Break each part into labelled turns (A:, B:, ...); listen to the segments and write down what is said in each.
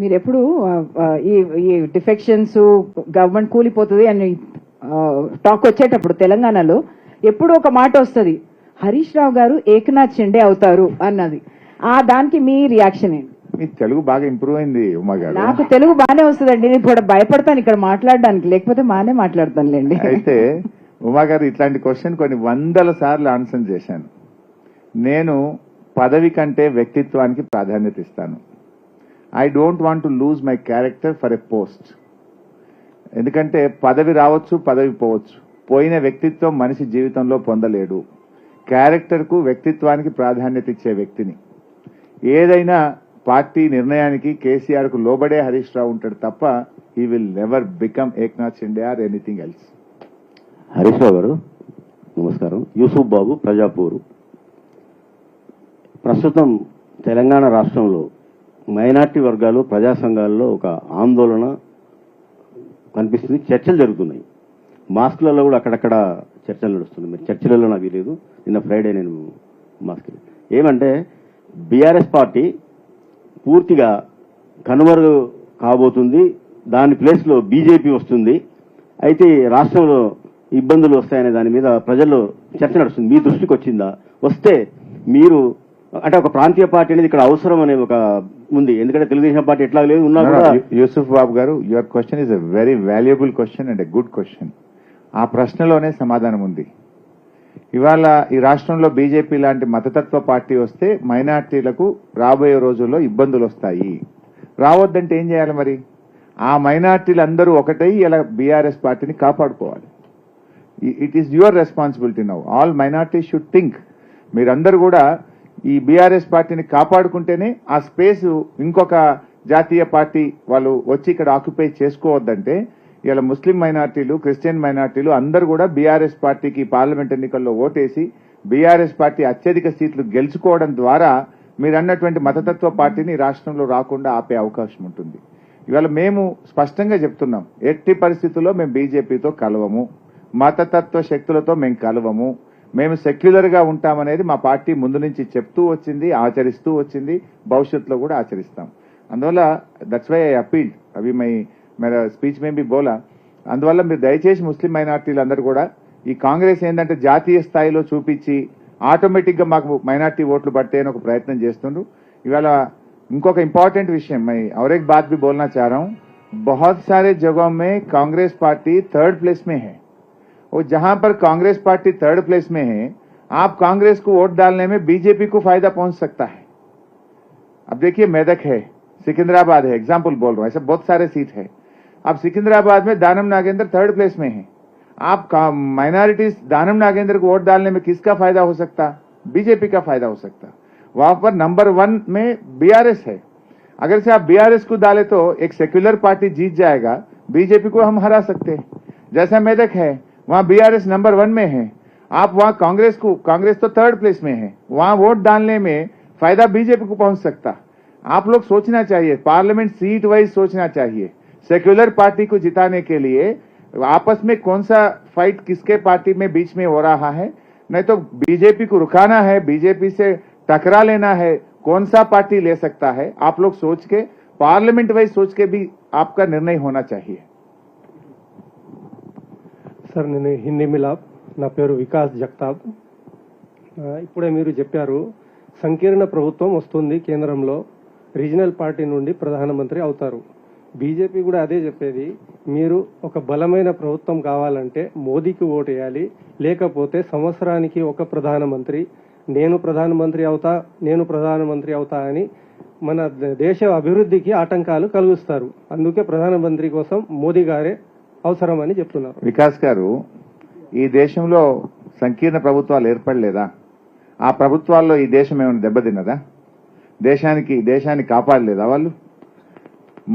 A: మీరు ఎప్పుడు ఈ ఈ డిఫెక్షన్స్ గవర్నమెంట్ కూలిపోతుంది అని టాక్ వచ్చేటప్పుడు తెలంగాణలో ఎప్పుడు ఒక మాట వస్తుంది. హరీష్ రావు గారు ఏకనాథ్ షిండే అవుతారు అన్నది. ఆ దానికి మీ రియాక్షన్ ఏంటి?
B: మీ తెలుగు బాగా ఇంప్రూవ్ అయింది ఉమా గారు.
A: నాకు తెలుగు బానే వస్తుందండి. నేను ఇప్పుడు భయపడతాను ఇక్కడ మాట్లాడడానికి. లేకపోతే బానే మాట్లాడతానులేండి.
B: అయితే ఉమా గారు ఇట్లాంటి క్వశ్చన్ కొన్ని వందల సార్లు ఆన్సర్ చేశాను. నేను పదవి కంటే వ్యక్తిత్వానికి ప్రాధాన్యత ఇస్తాను. I don't want to lose my character for a post ఎందుకంటే పదవి రావచ్చు పదవి పోవచ్చు. పోయిన వ్యక్తిత్వం మనిషి జీవితంలో పొందలేడు. క్యారెక్టర్కు వ్యక్తిత్వానికి ప్రాధాన్యత ఇచ్చే వ్యక్తిని. ఏదైనా పార్టీ నిర్ణయానికి కేసీఆర్కు లోబడే హరీష్ రావు ఉంటాడు తప్ప he will never become Eknath Shinde or anything else
C: Harish Rao గారు నమస్కారం. యూసుఫ్ బాబు ప్రజాపూరు. ప్రస్తుతం తెలంగాణ రాష్ట్రంలో మైనార్టీ వర్గాలు ప్రజా సంఘాల్లో ఒక ఆందోళన కనిపిస్తుంది. చర్చలు జరుగుతున్నాయి. మాస్కులలో కూడా అక్కడక్కడ చర్చలు నడుస్తున్నాయి. మరి చర్చలలో నాకు తెలియదు. నిన్న ఫ్రైడే నేను మాస్క్ ఏమంటే బీఆర్ఎస్ పార్టీ పూర్తిగా కనుమరుగు కాబోతుంది. దాని ప్లేస్లో బీజేపీ వస్తుంది. అయితే రాష్ట్రంలో ఇబ్బందులు వస్తాయనే దాని మీద ప్రజల్లో చర్చ నడుస్తుంది. మీ దృష్టికి వచ్చిందా? వస్తే మీరు అంటే ఒక ప్రాంతీయ పార్టీ అనేది ఇక్కడ అవసరం అనే ఒక ఉంది. ఎందుకంటే తెలుగుదేశం పార్టీ ఎట్లా లేదు ఉన్నా కూడా
B: యూసుఫ్ బాబు గారు your question is a very valuable question and a good question ఆ ప్రశ్నలోనే సమాధానం ఉంది. ఇవాళ ఈ రాష్ట్రంలో బీజేపీ లాంటి మతతత్వ పార్టీ వస్తే మైనార్టీలకు రాబోయే రోజుల్లో ఇబ్బందులు వస్తాయి. రావద్దంటే ఏం చేయాలి మరి? ఆ మైనార్టీలు అందరూ ఒకటై ఇలా బీఆర్ఎస్ పార్టీని కాపాడుకోవాలి. It is your responsibility now all minority should think మీరందరూ కూడా ఈ బీఆర్ఎస్ పార్టీని కాపాడుకుంటేనే ఆ స్పేస్ ఇంకొక జాతీయ పార్టీ వాళ్ళు వచ్చి ఇక్కడ ఆక్యుపై చేసుకోవద్దంటే ఇలా ముస్లిం మైనార్టీలు క్రిస్టియన్ మైనార్టీలు అందరూ కూడా బీఆర్ఎస్ పార్టీకి పార్లమెంట్ ఎన్నికల్లో ఓటేసి బీఆర్ఎస్ పార్టీ అత్యధిక సీట్లు గెలుచుకోవడం ద్వారా మీరు అన్నటువంటి మతతత్వ పార్టీని రాష్ట్రంలో రాకుండా ఆపే అవకాశం ఉంటుంది. ఇవాళ మేము స్పష్టంగా చెప్తున్నాం ఎట్టి పరిస్థితుల్లో మేము బీజేపీతో కలవము మతతత్వ శక్తులతో మేము కలవము మేము సెక్యులర్గా ఉంటామనేది మా పార్టీ ముందు నుంచి చెప్తూ వచ్చింది ఆచరిస్తూ వచ్చింది భవిష్యత్తులో కూడా ఆచరిస్తాం. అందువల్ల దట్స్ వై ఐ అపీల్ అవి మై మేర స్పీచ్ మేం బి బోలా అందువల్ల మీరు దయచేసి ముస్లిం మైనార్టీలందరూ కూడా ఈ కాంగ్రెస్ ఏంటంటే జాతీయ స్థాయిలో చూపించి ఆటోమేటిక్గా మాకు మైనార్టీ ఓట్లు పడితే ఒక ప్రయత్నం చేస్తుండ్రు. ఇవాళ ఇంకొక ఇంపార్టెంట్ విషయం మై అవరేక్ బాత్ బి బోల్నా చారాం బహుత్ సారే జగోమే కాంగ్రెస్ పార్టీ థర్డ్ ప్లేస్ మే హే. और जहाँ पर कांग्रेस पार्टी थर्ड प्लेस में है, आप कांग्रेस को वोट डालने में बीजेपी को फ़ायदा पहुँच सकता है। अब देखिए मेदक है, सिकंदराबाद है एग्ज़ाम्पल बोल रहा हूँ, ऐसे बहुत सारे सीट है। अब सिकंदराबाद में दानम नागेंद्र थर्ड प्लेस में है। आप माइनॉरिटीज दानम नागेंद्र को वोट डालने में किसका फ़ायदा हो सकता? बीजेपी का फ़ायदा हो सकता। वहाँ पर नंबर वन में बीआरएस है। अगर से आप बीआरएस को डाले तो एक सेक्युलर पार्टी जीत जाएगा बीजेपी को हम हरा सकते हैं। जैसा मेदक है वहाँ बीआरएस नंबर वन में है। आप वहाँ कांग्रेस को कांग्रेस तो थर्ड प्लेस में है। वहाँ वोट डालने में फ़ायदा बीजेपी को पहुँच सकता। आप लोग सोचना चाहिए, पार्लियामेंट सीट वाइज सोचना चाहिए, सेक्युलर पार्टी को जिताने के लिए आपस में कौन सा फाइट किसके पार्टी में बीच में हो रहा है? नहीं तो बीजेपी को रुकाना है बीजेपी से टकरा लेना है, कौन सा पार्टी ले सकता है? आप लोग सोच के, पार्लियामेंट वाइज सोच के भी आपका निर्णय होना चाहिए।
D: సార్ నేను హిందీ మిలాప్ నా పేరు వికాస్ జగతాబ్ ఇప్పుడే మీరు చెప్పారు సంకీర్ణ ప్రభుత్వం వస్తుంది కేంద్రంలో రీజనల్ పార్టీ నుండి ప్రధానమంత్రి అవుతారు. బీజేపీ కూడా అదే చెప్పేది మీరు ఒక బలమైన ప్రభుత్వం కావాలంటే మోదీకి ఓటు వేయాలి లేకపోతే సంవత్సరానికి ఒక ప్రధానమంత్రి నేను ప్రధానమంత్రి అవుతా నేను ప్రధానమంత్రి అవుతా అని మన దేశ అభివృద్ధికి ఆటంకాలు కలుగుస్తారు. అందుకే ప్రధానమంత్రి కోసం మోదీ గారే అవసరమని చెప్తున్నారు
B: వికాస్ గారు ఈ దేశంలో సంకీర్ణ ప్రభుత్వాలు ఏర్పడలేదా? ఆ ప్రభుత్వాల్లో ఈ దేశం ఏమైనా దెబ్బతిన్నదా? దేశానికి దేశాన్ని కాపాడలేదా వాళ్ళు?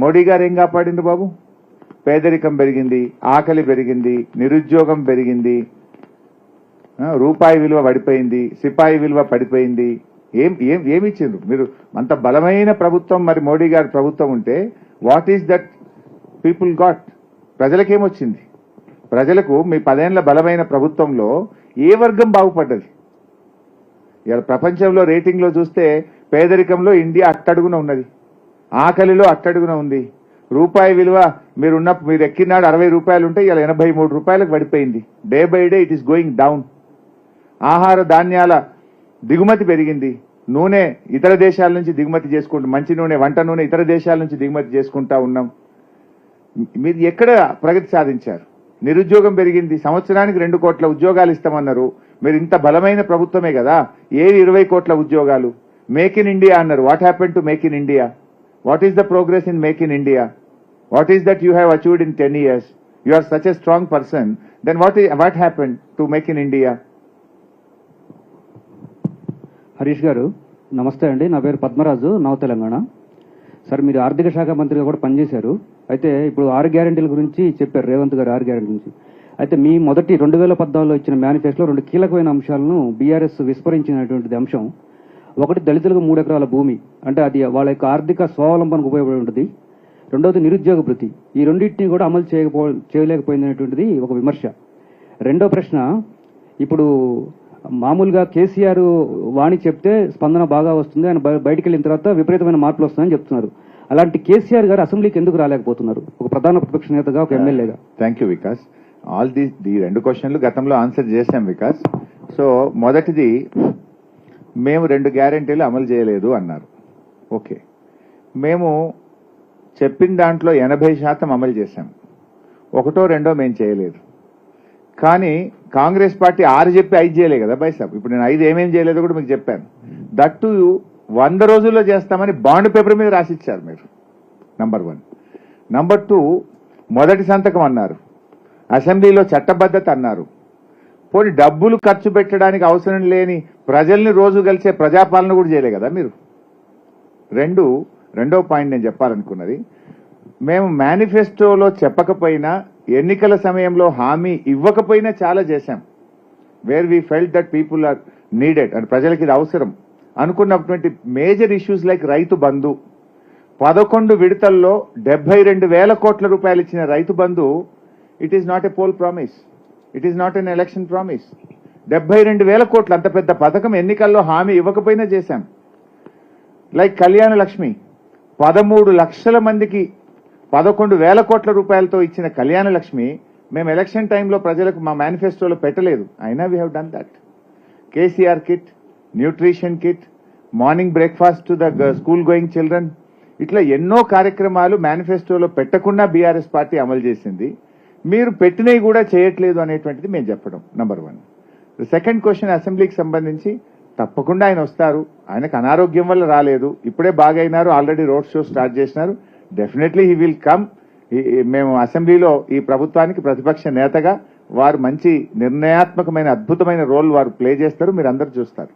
B: మోడీ గారు ఏం కాపాడిండు బాబు? పేదరికం పెరిగింది ఆకలి పెరిగింది నిరుద్యోగం పెరిగింది రూపాయి విలువ పడిపోయింది సిపాయి విలువ పడిపోయింది. ఏం ఏం ఏమిచ్చిండ్రు మీరు అంత బలమైన ప్రభుత్వం మరి మోడీ గారి ప్రభుత్వం ఉంటే what is that people got ప్రజలకేమొచ్చింది? ప్రజలకు మీ పదేళ్ళ బలమైన ప్రభుత్వంలో ఏ వర్గం బాగుపడ్డది? ఇవాళ ప్రపంచంలో రేటింగ్లో చూస్తే పేదరికంలో ఇండియా అట్టడుగున ఉన్నది. ఆకలిలో అట్టడుగున ఉంది. రూపాయి విలువ మీరున్న మీరు ఎక్కినాడు అరవై రూపాయలు ఉంటే ఇలా ఎనభై మూడు రూపాయలకు పడిపోయింది. Day by day it is going down. ఆహార ధాన్యాల దిగుమతి పెరిగింది. నూనె ఇతర దేశాల నుంచి దిగుమతి చేసుకుంటూ మంచి నూనె వంట నూనె ఇతర దేశాల నుంచి దిగుమతి చేసుకుంటా ఉన్నాం. మీరు ఎక్కడ ప్రగతి సాధించారు? నిరుద్యోగం పెరిగింది సంవత్సరానికి రెండు కోట్ల ఉద్యోగాలు ఇస్తామన్నారు. మీరు ఇంత బలమైన ప్రభుత్వమే కదా ఏ ఇరవై కోట్ల ఉద్యోగాలు? మేక్ ఇన్ ఇండియా అన్నారు. What happen to make in India what is the progress in make in India what is that you have achieved in ten years you are such a strong person then what what happen to make in India
E: Harish గారు నమస్తే అండి. నా పేరు పద్మరాజు నవ Telangana. Sir మీరు ఆర్థిక శాఖ మంత్రిగా కూడా పనిచేశారు. అయితే ఇప్పుడు ఆరు గ్యారెంటీల గురించి చెప్పారు రేవంత్ గారు ఆరు గ్యారెంటీ గురించి. అయితే మీ మొదటి రెండు వేల పద్నాలుగులో ఇచ్చిన మేనిఫెస్టోలో రెండు కీలకమైన అంశాలను బీఆర్ఎస్ విస్మరించినటువంటిది అంశం. ఒకటి దళితులకు మూడు ఎకరాల భూమి అంటే అది వాళ్ళ యొక్క ఆర్థిక స్వావలంబనకు ఉపయోగపడి ఉంటుంది రెండవది నిరుద్యోగ భృతి ఈ రెండింటిని కూడా అమలు చేయకపో చేయలేకపోయిందనేటువంటిది ఒక విమర్శ. రెండో ప్రశ్న ఇప్పుడు మామూలుగా కేసీఆర్ వాణి చెప్తే స్పందన బాగా వస్తుంది ఆయన బయ- బయటికి వెళ్ళిన తర్వాత విపరీతమైన మార్పులు వస్తాయని చెప్తున్నారు. అలాంటి కేసీఆర్ గారు అసెంబ్లీకి ఎందుకు రాలేకపోతున్నారు? ఒక ప్రధాన ప్రతిపక్ష నేతగా ఒక ఎమ్మెల్యేగా.
B: Thank you Vikas all the ఈ రెండు క్వశ్చన్లు గతంలో ఆన్సర్ చేశాం వికాస్ సో మొదటిది మేము రెండు గ్యారెంటీలు అమలు చేయలేదు అన్నారు. ఓకే మేము చెప్పిన దాంట్లో ఎనభై శాతం అమలు చేశాం. ఒకటో రెండో మేము చేయలేదు. కానీ కాంగ్రెస్ పార్టీ ఆరు చెప్పి ఐదు చేయలే కదా బైసాబ్. ఇప్పుడు నేను ఐదు ఏమేమి చేయలేదో కూడా మీకు చెప్పాను. దట్ టు వంద రోజుల్లో చేస్తామని బాండ్ పేపర్ మీద రాసిచ్చారు మీరు. నంబర్ వన్ నంబర్ టూ మొదటి సంతకం అన్నారు. అసెంబ్లీలో చట్టబద్ధత అన్నారు. పోనీ డబ్బులు ఖర్చు పెట్టడానికి అవసరం లేని ప్రజల్ని రోజు కలిసే ప్రజాపాలన కూడా చేయలే కదా మీరు. రెండు రెండో పాయింట్ నేను చెప్పాలనుకున్నది మేము మేనిఫెస్టోలో చెప్పకపోయినా ఎన్నికల సమయంలో హామీ ఇవ్వకపోయినా చాలా చేశాం. Where we felt that people are needed and ప్రజలకి ఇది అవసరం. అనుకున్నటువంటి major issues like Rythu Bandhu. పదకొండు విడతల్లో డెబ్బై రెండు వేల కోట్ల రూపాయలు ఇచ్చిన Rythu Bandhu it is not a poll promise it is not an election promise డెబ్బై రెండు వేల కోట్లు అంత పెద్ద పథకం ఎన్నికల్లో హామీ ఇవ్వకపోయినా చేశాం. లైక్ కళ్యాణ లక్ష్మి పదమూడు లక్షల మందికి పదకొండు వేల కోట్ల రూపాయలతో ఇచ్చిన కళ్యాణ లక్ష్మి మేము ఎలక్షన్ టైంలో ప్రజలకు మా మేనిఫెస్టోలో పెట్టలేదు. అయినా we have done that KCR kit nutrition kit morning breakfast to the school going children. ఇట్లా ఎన్నో కార్యక్రమాలు మేనిఫెస్టోలో పెట్టకుండా బీఆర్ఎస్ పార్టీ అమలు చేసింది. మీరు పెట్టినవి కూడా చేయట్లేదు అనేటువంటిది మేము చెప్పడం నంబర్ వన్ సెకండ్ క్వశ్చన్ అసెంబ్లీకి సంబంధించి తప్పకుండా ఆయన వస్తారు. ఆయనకు అనారోగ్యం వల్ల రాలేదు. ఇప్పుడే బాగైనారు ఆల్రెడీ రోడ్ షో స్టార్ట్ చేసినారు. డెఫినెట్లీ హీ విల్ కమ్ మేము అసెంబ్లీలో ఈ ప్రభుత్వానికి ప్రతిపక్ష నేతగా వారు మంచి నిర్ణయాత్మకమైన అద్భుతమైన రోల్ వారు ప్లే చేస్తారు మీరు అందరు చూస్తారు.